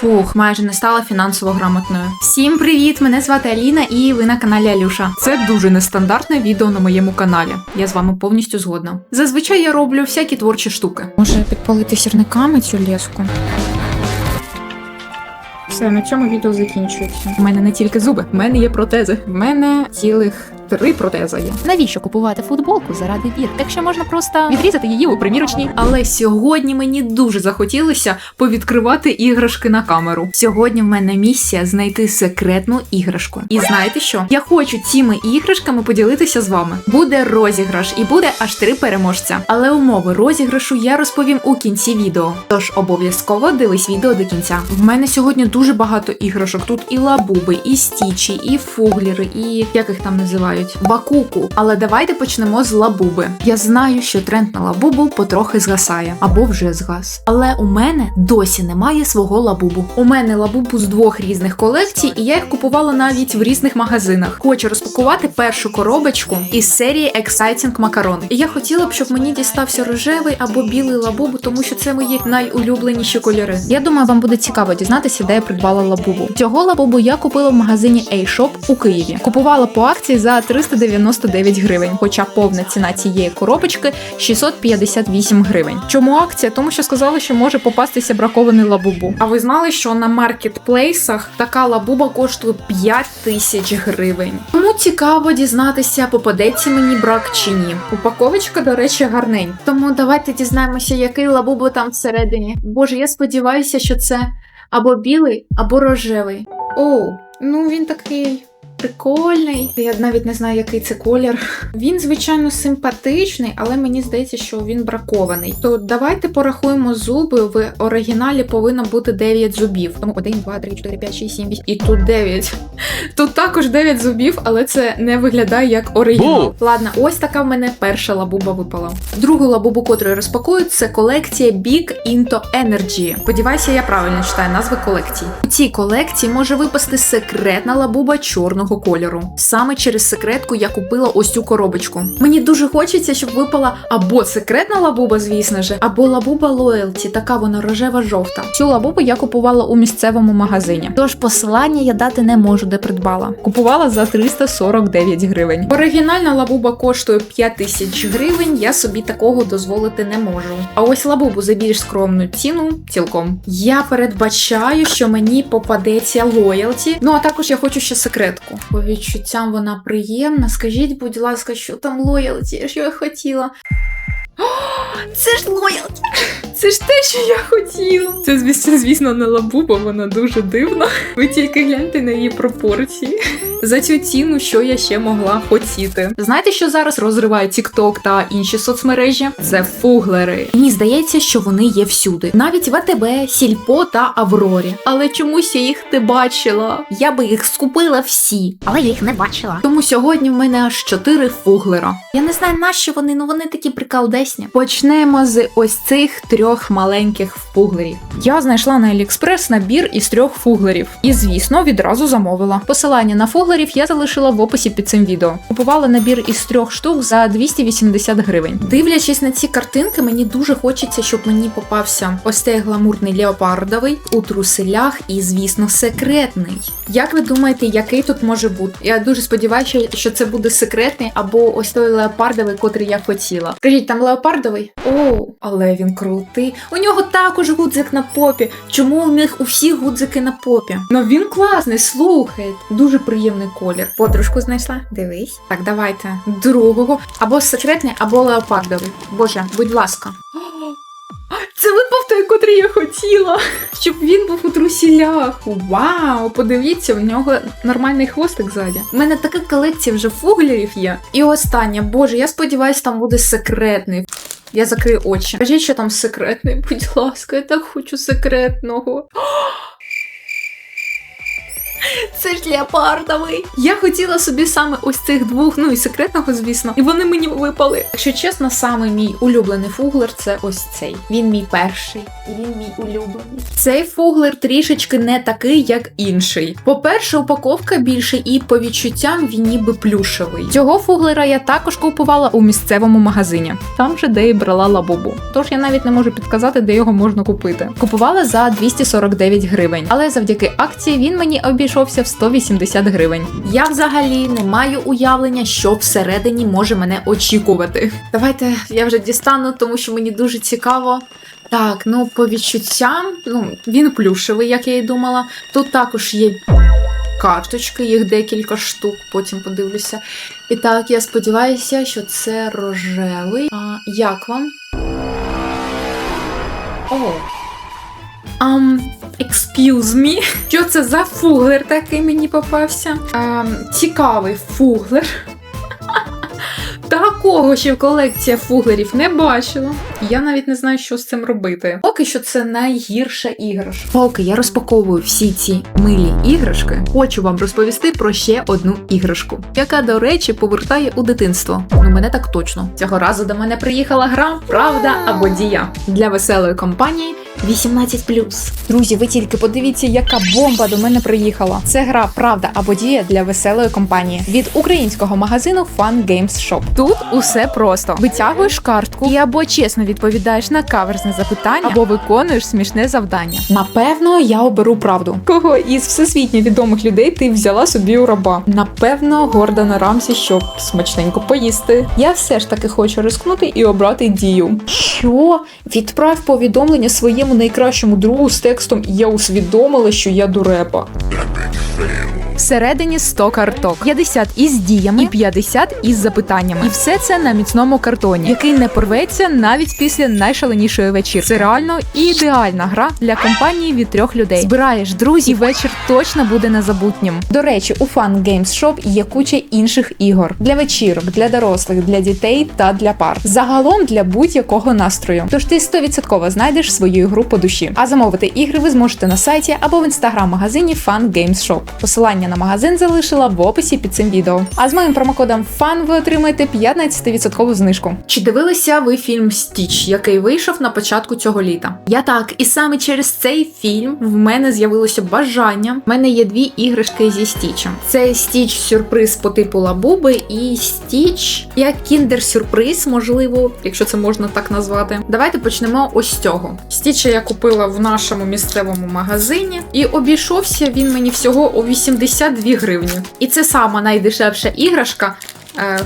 Фух, майже не стала фінансово грамотною. Всім привіт! Мене звати Аліна, і ви на каналі Алюша. Це дуже нестандартне відео на моєму каналі. Я з вами повністю згодна. Зазвичай я роблю всякі творчі штуки. Може підпалити сірниками цю леску? Все, на цьому відео закінчується. У мене не тільки зуби, в мене є протези. В мене цілих три протези є. Навіщо купувати футболку заради бір? Якщо можна просто відрізати її у примірочній. Але сьогодні мені дуже захотілося повідкривати іграшки на камеру. Сьогодні в мене місія знайти секретну іграшку. І знаєте що? Я хочу цими іграшками поділитися з вами. Буде розіграш і буде аж три переможця. Але умови розіграшу я розповім у кінці відео. Тож обов'язково дивись відео до кінця. В мене сьогодні дуже багато іграшок. Тут і лабуби, і стічі, і фугліри, і як їх там називають бакуку. Але давайте почнемо з лабуби. Я знаю, що тренд на лабубу потрохи згасає або вже згас. Але у мене досі немає свого лабубу. У мене лабубу з двох різних колекцій, і я їх купувала навіть в різних магазинах. Хочу розпакувати першу коробочку із серії Exciting Macaron. І я хотіла б, щоб мені дістався рожевий або білий лабубу, тому що це мої найулюбленіші кольори. Я думаю, вам буде цікаво дізнатися, де я придбала лабубу. Цього лабубу я купила в магазині A-Shop у Києві. Купувала по акції за 399 гривень, хоча повна ціна цієї коробочки 658 гривень. Чому акція? Тому що сказали, що може попастися бракований лабубу. А ви знали, що на маркетплейсах така лабуба коштує 5 тисяч гривень? Тому цікаво дізнатися, попадеться мені брак чи ні. Упаковочка, до речі, гарнень. Тому давайте дізнаємося, який лабубу там всередині. Боже, я сподіваюся, що це або білий, або рожевий. О, ну він такий. Прикольний, я навіть не знаю, який це колір. Він, звичайно, симпатичний, але мені здається, що він бракований. То давайте порахуємо зуби. В оригіналі повинно бути 9 зубів. Тому 1, 2, 3, 4, 5, 6, 7, 8. І тут 9. Тут також 9 зубів, але це не виглядає як оригінал. Ладно, ось така в мене перша лабуба випала. Другу лабубу, котру я розпакую, це колекція Big Into Energy. Сподіваюся, я правильно читаю назви колекції. У цій колекції може випасти секретна лабуба чорного кольору. Саме через секретку я купила ось цю коробочку. Мені дуже хочеться, щоб випала або секретна лабуба, звісно ж, або лабуба Loyalty, така вона рожева-жовта. Цю лабубу я купувала у місцевому магазині. Тож посилання я дати не можу, де придбала. Купувала за 349 гривень. Оригінальна лабуба коштує 5 тисяч гривень, я собі такого дозволити не можу. А ось лабубу за більш скромну ціну цілком. Я передбачаю, що мені попадеться лоялті. Ну а також я хочу ще секретку. По відчуттям вона приємна. Скажіть, будь ласка, що там лоялті? Що я хотіла? Це ж лоялті! Це ж те, що я хотіла. Це, звісно, звісно, не лабуба, вона дуже дивна. Ви тільки гляньте на її пропорції. За цю ціну, що я ще могла хотіти. Знаєте, що зараз розриває TikTok та інші соцмережі? Це фуглери. Мені здається, що вони є всюди, навіть в АТБ, Сільпо та Аврорі. Але чомусь я їх не бачила. Я би їх скупила всі. Але я їх не бачила. Тому сьогодні в мене аж чотири фуглера. Я не знаю, нащо вони, ну вони такі прикалдесні. Почнемо з ось цих трьох маленьких фуглерів. Я знайшла на Аліекспрес набір із трьох фуглерів. І, звісно, відразу замовила. Посилання на фуглерів я залишила в описі під цим відео. Купувала набір із трьох штук за 280 гривень. Дивлячись на ці картинки, мені дуже хочеться, щоб мені попався ось цей гламурний леопардовий у труселях і, звісно, секретний. Як ви думаєте, який тут може бути? Я дуже сподіваюся, що це буде секретний або ось той леопардовий, котрий я хотіла. Скажіть, там леопардовий? О, але він крутий. У нього також гудзик на попі. Чому у них у всіх гудзики на попі? Ну він класний, слухай. Дуже приємний колір. Подружку знайшла? Дивись. Так, давайте. Другого. Або секретний, або леопардовий. Боже, будь ласка. Це випав той, котрий я хотіла, щоб він був у трусілях. Вау! Подивіться, в нього нормальний хвостик ззаді. У мене така колекція вже фуглерів є. І останнє, боже, я сподіваюся, там буде секретний. Я закрию очі. Кажіть, що там секретний, будь ласка, я так хочу секретного. Це ж леопардовий. Я хотіла собі саме ось цих двох, ну і секретного, звісно, і вони мені випали. Якщо чесно, саме мій улюблений фуглер це ось цей. Він мій перший, і він мій улюблений. Цей фуглер трішечки не такий, як інший. По-перше, упаковка більше, і по відчуттям він ніби плюшевий. Цього фуглера я також купувала у місцевому магазині, там же де і брала лабубу. Тож я навіть не можу підказати, де його можна купити. Купувала за 249 гривень, але завдяки акції він мені обійшовся в 180 гривень. Я взагалі не маю уявлення, що всередині може мене очікувати. Давайте я вже дістану, тому що мені дуже цікаво. Так, ну по відчуттям, ну він плюшевий, як я і думала. Тут також є карточки, їх декілька штук, потім подивлюся. І так, я сподіваюся, що це рожевий. А, як вам? О. Um, excuse me. Що це за фуглер такий мені попався? Ем, цікавий фуглер. Такого ще в колекція фуглерів не бачила. Я навіть не знаю, що з цим робити. Поки що це найгірша іграшка. Поки я розпаковую всі ці милі іграшки, хочу вам розповісти про ще одну іграшку, яка, до речі, повертає у дитинство. Ну, мене так точно. Цього разу до мене приїхала гра Правда або Дія для веселої компанії 18+. Друзі, ви тільки подивіться, яка бомба до мене приїхала. Це гра Правда або дія для веселої компанії від українського магазину Fun Games Shop. Тут усе просто: витягуєш картку і або чесно відповідаєш на каверзне запитання, або виконуєш смішне завдання. Напевно, я оберу правду. Кого із всесвітньо відомих людей ти взяла собі у раба? Напевно, Гордона Рамсі, щоб смачненько поїсти. Я все ж таки хочу рискнути і обрати дію. Що? Відправ повідомлення своєму найкращому другу з текстом я усвідомила, що я дурепа. Всередині 100 карток, 50 із діями і 50 із запитаннями. І все це на міцному картоні, який не порветься навіть після найшаленішої вечірки. Це реально ідеальна гра для компанії від трьох людей. Збираєш друзів, і вечір точно буде незабутнім. До речі, у Fun Games Shop є куча інших ігор для вечірок, для дорослих, для дітей та для пар. Загалом для будь-якого настрою. Тож ти 100% знайдеш свою ігру по душі. А замовити ігри ви зможете на сайті або в інстаграм-магазині Fun Games Shop. Посилання на магазин залишила в описі під цим відео. А з моїм промокодом FAN ви отримаєте 15% знижку. Чи дивилися ви фільм Стіч, який вийшов на початку цього літа? Я так, і саме через цей фільм в мене з'явилося бажання. У мене є дві іграшки зі Стічем. Це Стіч сюрприз по типу Лабуби і Стіч як кіндер-сюрприз, можливо, якщо це можна так назвати. Давайте почнемо ось з цього. Стіча я купила в нашому місцевому магазині, і обійшовся він мені всього о 82 гривні. І це сама найдешевша іграшка,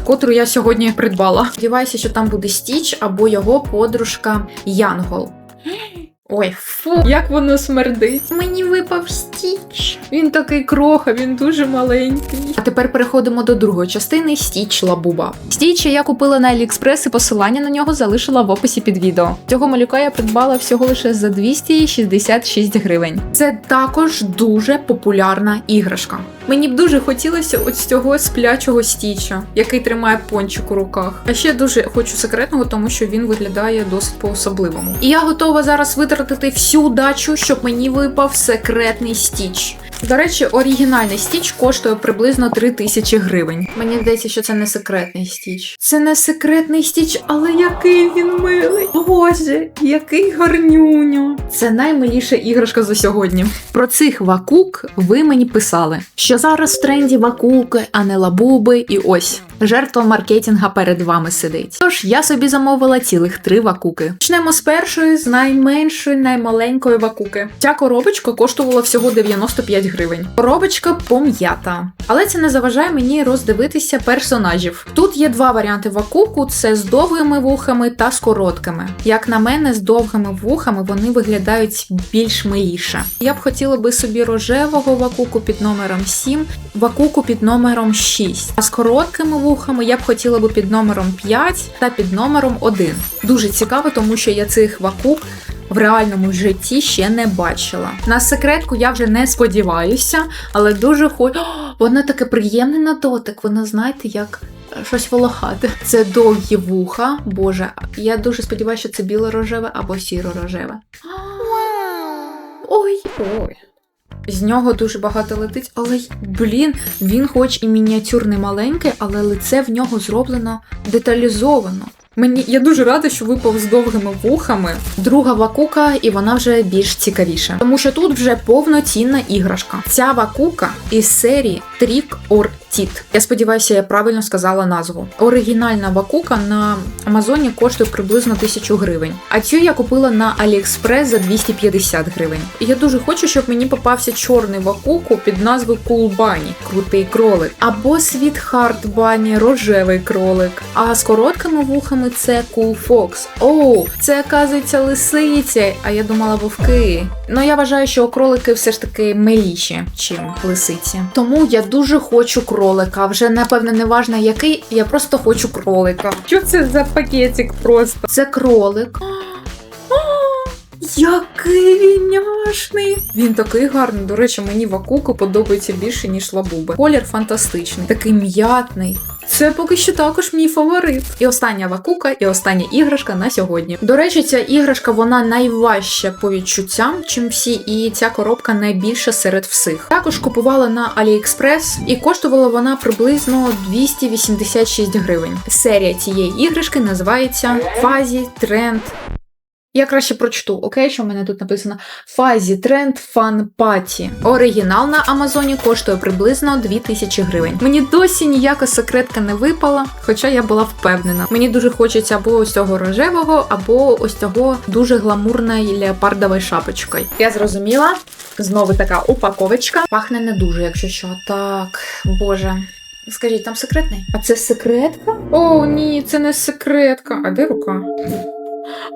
котру я сьогодні придбала. Сподіваюся, що там буде Стіч або його подружка Янгол. Ой, фу, як воно смердить. Мені випав стіч. Він такий кроха, він дуже маленький. А тепер переходимо до другої частини Стіч Лабуба. Стіча я купила на Аліекспрес і посилання на нього залишила в описі під відео. Цього малюка я придбала всього лише за 266 гривень. Це також дуже популярна іграшка. Мені б дуже хотілося ось цього сплячого стіча, який тримає пончик у руках. А ще дуже хочу секретного, тому що він виглядає досить по-особливому. І я готова зараз витратити всю дачу, щоб мені випав секретний стіч. До речі, оригінальний стіч коштує приблизно 3000 гривень. Мені здається, що це не секретний стіч. Це не секретний стіч, але який він милий. Боже, який гарнюню. Це наймиліша іграшка за сьогодні. Про цих вакук ви мені писали, що зараз в тренді вакуки, а не лабуби, і ось. Жертва маркетинга перед вами сидить. Тож я собі замовила цілих три вакуки. Почнемо з першої, з найменшої, наймаленької вакуки. Ця коробочка коштувала всього 95 гривень. Коробочка пом'ята. Але це не заважає мені роздивитися персонажів. Тут є два варіанти вакуку: це з довгими вухами та з короткими. Як на мене, з довгими вухами вони виглядають більш миліше. Я б хотіла би собі рожевого вакуку під номером 7, вакуку під номером 6. А з короткими вухами я б хотіла би під номером 5 та під номером 1. Дуже цікаво, тому що я цих вакук в реальному житті ще не бачила. На секретку я вже не сподіваюся, але дуже хочу. Воно таке приємне на дотик, воно знаєте, як. е, Щось волохате. Це довгі вуха. Боже, я дуже сподіваюся, що це біло-рожеве або сіро-рожеве. Ой, ой. З нього дуже багато летить, але блін, він хоч і мініатюрний маленький, але лице в нього зроблено деталізовано. Мені я дуже рада, що випав з довгими вухами. Друга вакука, і вона вже більш цікавіша, тому що тут вже повноцінна іграшка. Ця вакука із серії Trick or Treat. Я сподіваюся, я правильно сказала назву. Оригінальна вакука на Амазоні коштує приблизно 1000 гривень. А цю я купила на AliExpress за 250 гривень. Я дуже хочу, щоб мені попався чорний вакуку під назвою Cool Bunny, крутий кролик, або Sweetheart Bunny, рожевий кролик. А з короткими вухами це Cool Fox. Оу, це оказується лисиці, а я думала вовки. Ну я вважаю, що кролики все ж таки миліші, чим лисиці. Тому я дуже хочу кролика. Вже напевне не важно який, я просто хочу кролика. Що це за пакетик просто? Це кролик. Який він няшний! Він такий гарний. До речі, мені вакуку подобається більше, ніж лабуби. Колір фантастичний, такий м'ятний. Це поки що також мій фаворит. І остання вакука, і остання іграшка на сьогодні. До речі, ця іграшка вона найважча по відчуттям, чим всі, і ця коробка найбільша серед всіх. Також купувала на AliExpress і коштувала вона приблизно 286 гривень. Серія цієї іграшки називається Фазі Тренд я краще прочту, окей, що в мене тут написано Фазі Тренд Фан Паті. Оригінал на Амазоні коштує приблизно 2000 гривень. Мені досі ніяка секретка не випала, хоча я була впевнена. Мені дуже хочеться або ось цього рожевого, або ось цього дуже гламурної леопардової шапочкою. Я зрозуміла. Знову така упаковочка. Пахне не дуже, якщо що. Так, боже. Скажіть, там секретний? А це секретка? О, ні, це не секретка. А де рука?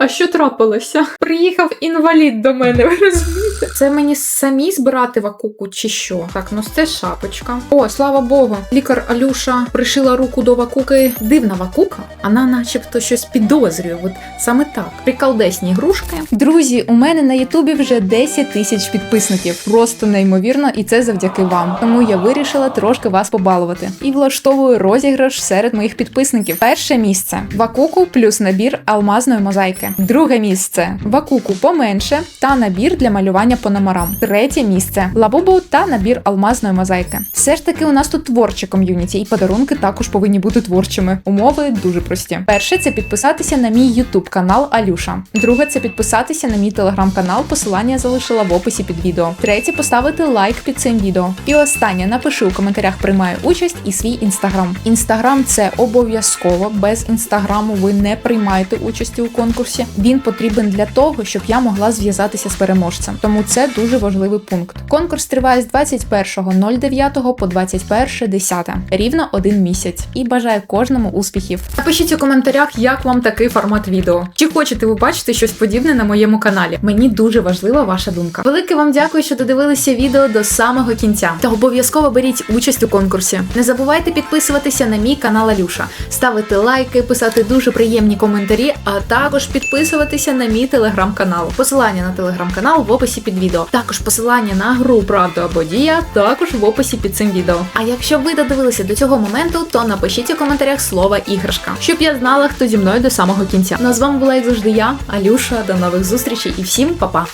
А що трапилося? Приїхав інвалід до мене, ви розумієте? Це мені самі збирати вакуку чи що? Так, ну це шапочка. О, слава Богу, лікар Алюша пришила руку до вакуки. Дивна вакука, вона начебто щось підозрює. От саме так. Приколдесні ігрушки. Друзі, у мене на Ютубі вже 10 тисяч підписників. Просто неймовірно, і це завдяки вам. Тому я вирішила трошки вас побалувати. І влаштовую розіграш серед моїх підписників. Перше місце вакуку плюс набір алмазної мозаїки. Друге місце вакуку поменше та набір для малювання по номерам. Третє місце лабубу та набір алмазної мозаїки. Все ж таки, у нас тут творче ком'юніті, і подарунки також повинні бути творчими. Умови дуже прості. Перше це підписатися на мій YouTube канал Алюша. Друге це підписатися на мій телеграм-канал. Посилання залишила в описі під відео. Третє поставити лайк під цим відео. І останнє напиши у коментарях приймаю участь і свій інстаграм. Інстаграм це обов'язково. Без інстаграму ви не приймаєте участі у конкурсі. Він потрібен для того, щоб я могла зв'язатися з переможцем. Тому це дуже важливий пункт. Конкурс триває з 21.09 по 21.10. Рівно один місяць. І бажаю кожному успіхів. Напишіть у коментарях, як вам такий формат відео. Чи хочете ви бачити щось подібне на моєму каналі? Мені дуже важлива ваша думка. Велике вам дякую, що додивилися відео до самого кінця. Та обов'язково беріть участь у конкурсі. Не забувайте підписуватися на мій канал Алюша, ставити лайки, писати дуже приємні коментарі, а також підписуватися на мій телеграм-канал. Посилання на телеграм-канал в описі під відео. Також посилання на гру Правда або Дія також в описі під цим відео. А якщо ви додивилися до цього моменту, то напишіть у коментарях слово іграшка, щоб я знала, хто зі мною до самого кінця. Ну а з вами була як завжди я, Алюша. До нових зустрічей і всім па-па!